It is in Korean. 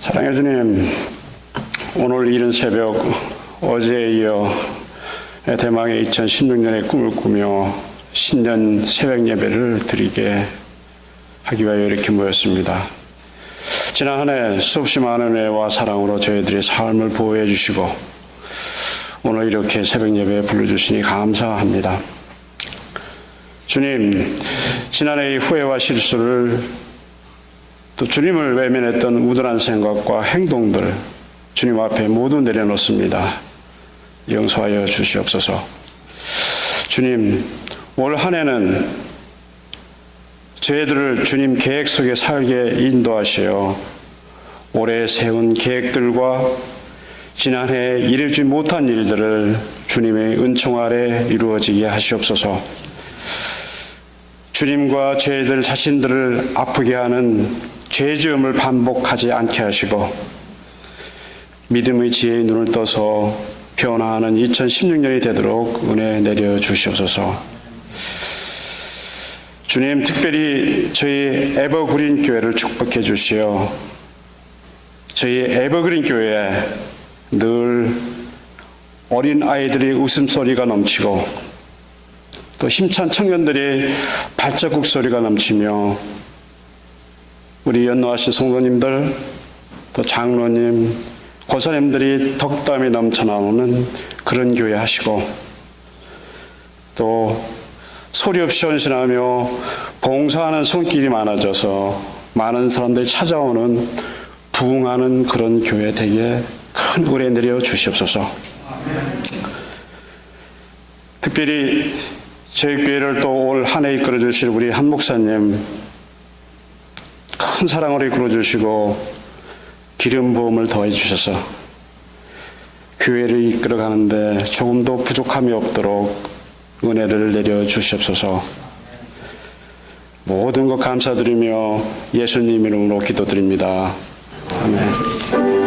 사랑해 주님, 오늘 이른 새벽 어제에 이어 대망의 2016년의 꿈을 꾸며 신년 새벽 예배를 드리게 하기 위하여 이렇게 모였습니다. 지난 한 해 수없이 많은 은혜와 사랑으로 저희들의 삶을 보호해 주시고 오늘 이렇게 새벽 예배에 불러주시니 감사합니다. 주님, 지난해의 후회와 실수를 또 주님을 외면했던 우둔한 생각과 행동들 주님 앞에 모두 내려놓습니다. 용서하여 주시옵소서. 주님, 올 한 해는 저희들을 주님 계획 속에 살게 인도하시어 올해 세운 계획들과 지난해 이루지 못한 일들을 주님의 은총 아래 이루어지게 하시옵소서. 주님과 저희들 자신들을 아프게 하는 죄 지음을 반복하지 않게 하시고 믿음의 지혜의 눈을 떠서 변화하는 2016년이 되도록 은혜 내려 주시옵소서. 주님 특별히 저희 에버그린 교회를 축복해 주시어 저희 에버그린 교회에 늘 어린 아이들의 웃음소리가 넘치고 또 힘찬 청년들의 발자국 소리가 넘치며 우리 연노하신 성도님들 또 장로님 고사님들이 덕담이 넘쳐나오는 그런 교회 하시고 또 소리 없이 헌신하며 봉사하는 손길이 많아져서 많은 사람들이 찾아오는 부흥하는 그런 교회 되게 큰 은혜 내려 주시옵소서. 특별히 저희 교회를 또 올 한 해 이끌어 주실 우리 한 목사님 큰 사랑으로 이끌어 주시고 기름 부음을 더해 주셔서 교회를 이끌어 가는데 조금도 부족함이 없도록 은혜를 내려 주시옵소서. 모든 것 감사드리며 예수님 이름으로 기도드립니다. 아멘.